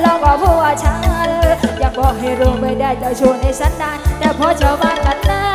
แล้วก็ผัวฉันอยากบอกให้รู้ไม่ได้เจ้าชู้ในสันดานแต่พอชาวบ้านกันนะ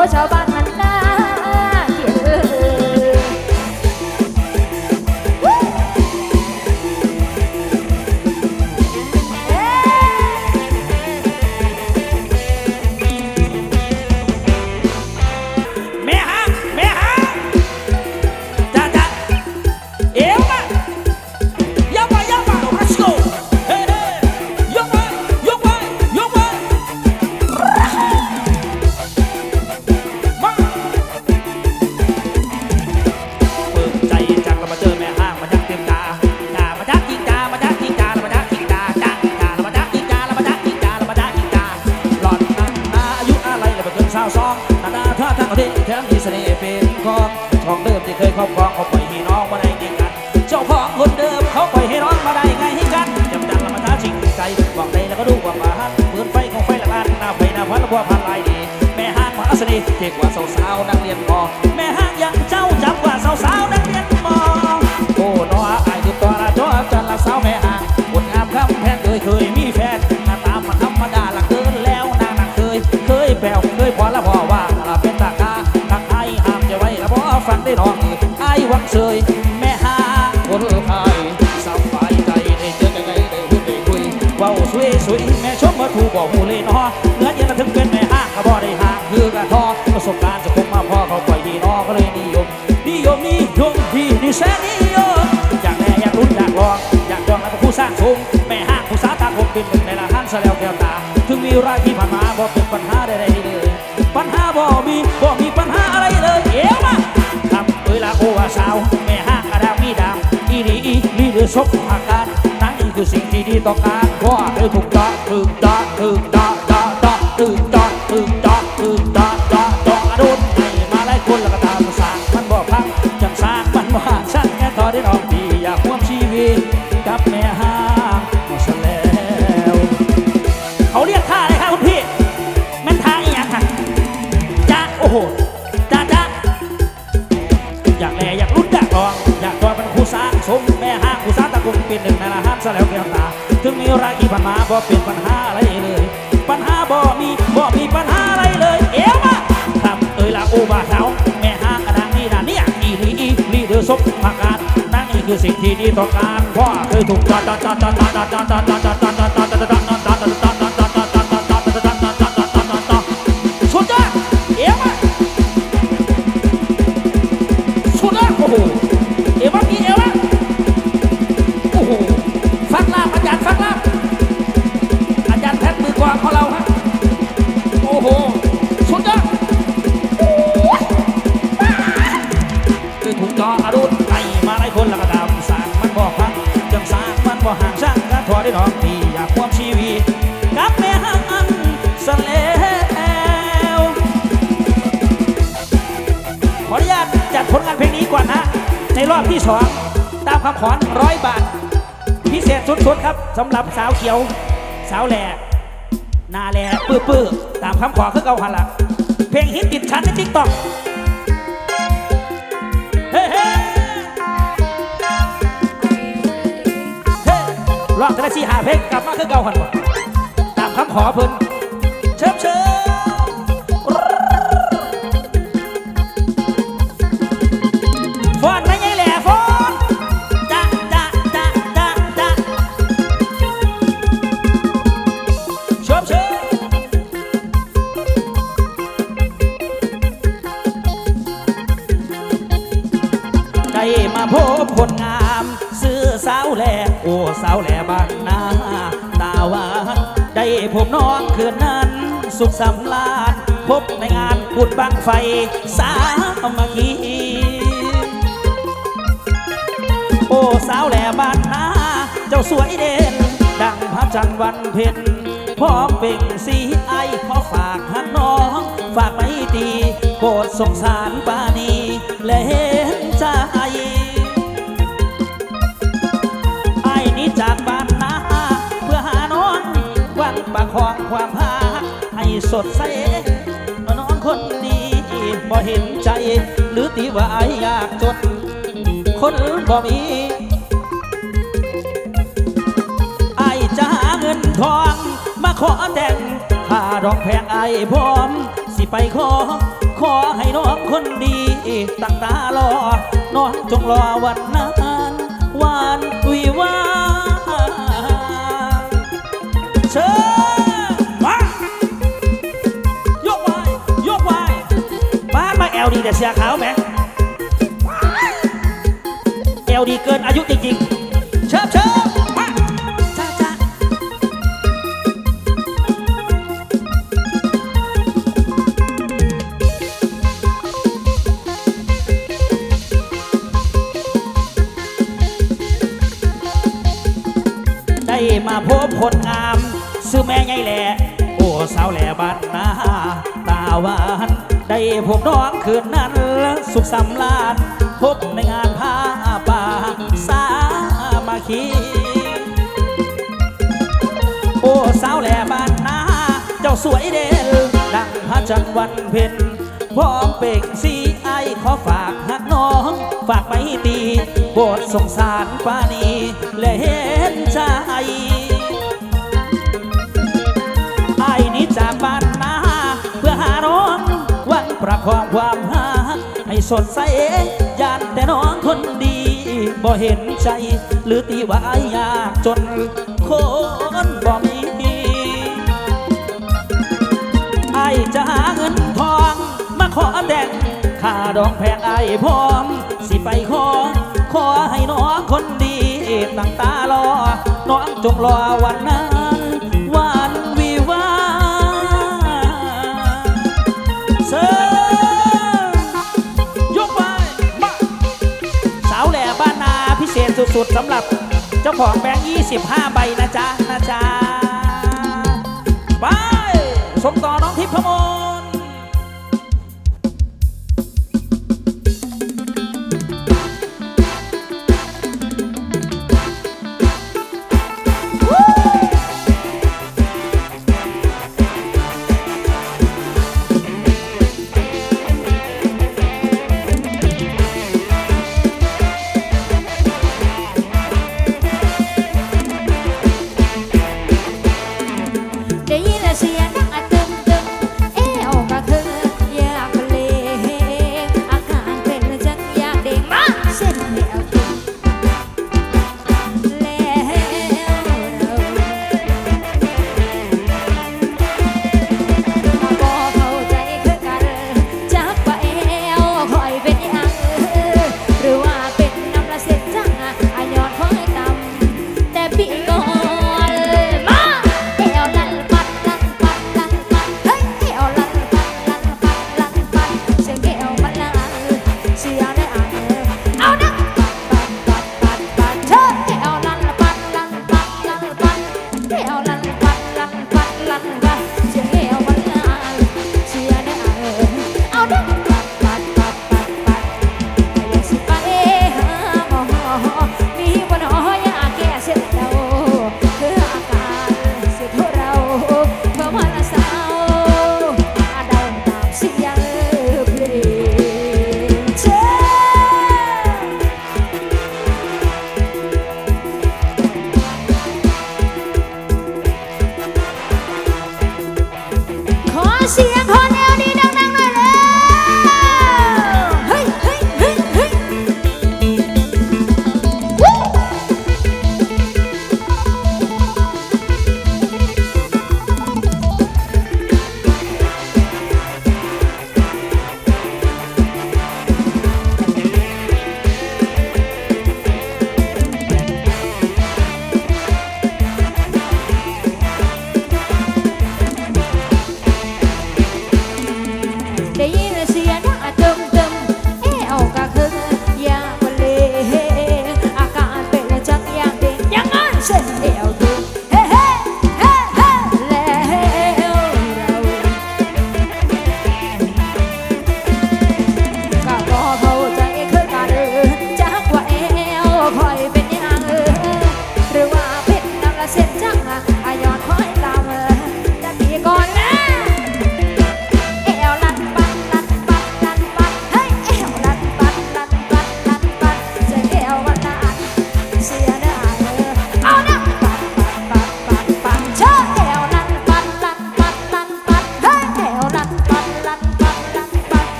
ว่า ษฎีเก่งกว่าสาวสาวนักเรียนมอแม่ห้างยังเจ้าจับกว่าสาวสาวนักเรียนมอโอ้น้ออายคือตัวระจอบจันละสาวแม่ห้างคนงามคำแพงเคยเคยมีแฟนหน้าตามันธรรมดาละเกินแล้วนางนักเคย เคยแปลวเคยพอละพอว่าละเป็นตากาตักไอห้ามจะไว้ละพอฟังได้น้องไอวังเฉยแม่ห้างคนไทยสบายใจได้เจอกันได้พูดได้คุยเว้าสวยสุยแม่ชมมาถูกบอกหูเลยน้อเนื้อเย็นถึงเป็น งการจะคงมาพ่อเขาปล่อยดีนอก็เลยนิยมนิยมนิยมที่นิเสนิยมอยากแน่อยากรุ่นอยากลอง อยากจองแล้วก็ผู้สร้างชงแม่ห้างผู้สาตาคงเป็นหนึ่งในละห้านแสลวแก้วตา ถึงมีรายที่ผ่านมาบ่เป็นปัญหาใดๆเลย ปัญหาบ่มีบ่มีปัญหาอะไรเลยเอวมาทำเอ้ละโอวาสาวแม่ห้างกระดามีดามอีนี่อีนี่หรือซกอาการนั่นคือสิ่งที่ดีต่อการว่อเธอถูกต้องถูกต้องถูกต้อง ได้น้องพี่อยากร่วมชีวิตกับแม่ห้างมาซะแล้วเขาเรียกข้าเลยครับคุณพี่แม่นทางอีหยังฮะจ้าโอ้โหจ้าจ้าอยากแลอยากรุ่นอยากรองอยากตัวเป็นคู่สร้างสมแม่ห้างคู่สร้างตะกุงเป็นหนึ่งในละห้ามซะแล้วแก้วตาถึงมีรักอีปัญหาบ่เป็นปัญหาอะไรเลย ปัญหาบ่มีบ่มีปัญหาอะไรเลย เอ๋มาทำเอ่ยละโอบาเท้าแม่ห้างกระดังนี่นะเนี่ยอีลีอีลีเดือดซบผักาด คือสิ่งที่ดีต่อการพ่อคือถูกตัดตัตัตัตัตัตัตั สำหรับสาวเขียว สาวแหล่หนาแหล่ปื้อปื้อตามคำขอคือเก่าหันละเพลงฮิตติดชันในติ๊กต็อกเฮ้เฮ้เฮ้ร้องกันได้สี่หาเพลงกลับมาคือเก่าหันวะตามคำขอเพิ่นเชิบเชิบ แหลโอ้สาวแหล่บ้านนาตาหวานได้พบน้องคืนนั้น สุขสำลานพบในงานบุญบังไฟ สามัคคีโอ้สาวแหล่บ้านนาเจ้าสวยเด่น ดังพระจันทร์วันเพ็ญพร้อมเป่งสีไอขอฝากหักน้อง ฝากไม่ตีโปรดสงสารปานีและ หวังประคองความหาให้สดใสน้องคนนี้บ่เห็นใจ หรือตีว่าไอ้อยากจน คนบ่มีไอ้จะหาเงินทอง มาขอแต่งค่าดอกแพงไอ้พร้อม สิไปขอ ขอให้น้องคนดี ตั้งตารอ น้องจงรอวันนั้นวันวิวาเชิญ อลดีแต่เสียขาวไหมเอลดีเกินอายุจริงๆเชิบเชิบได้มาพบคนงาม ซื้อแม่ใหญ่แหล่โอ้สาวแหล่บ้านนา ตาหวาน ได้พบน้องคืนนั้น สุขสำลานพบในงานผ้าป่าสามาคีโอ้สาวแหล่บ้านนาเจ้าสวยเด่นดังพระจันทร์วันเพ็ญพร้อมเป่งสีไอขอฝากหักน้อง ฝากไม่ตีโปรดสงสารปานีและเห็นใจ ประคองความหาให้สดใสยานแต่น้องคนดี บ่เห็นใจ หรือตีว่าอยากจนคนบ่มีไอ้จะหาเงินทอง มาขอแต่งค่าดอกแพงไอ้พร้อม สิไปขอ ขอให้น้องคนดีตั้งตารอ น้องจงรอวันนั้น สุดๆสำหรับเจ้าของแบงค์25 ใบนะจ๊ะ นะจ๊ะ ไปส่งต่อน้องทิพย์พมล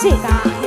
这个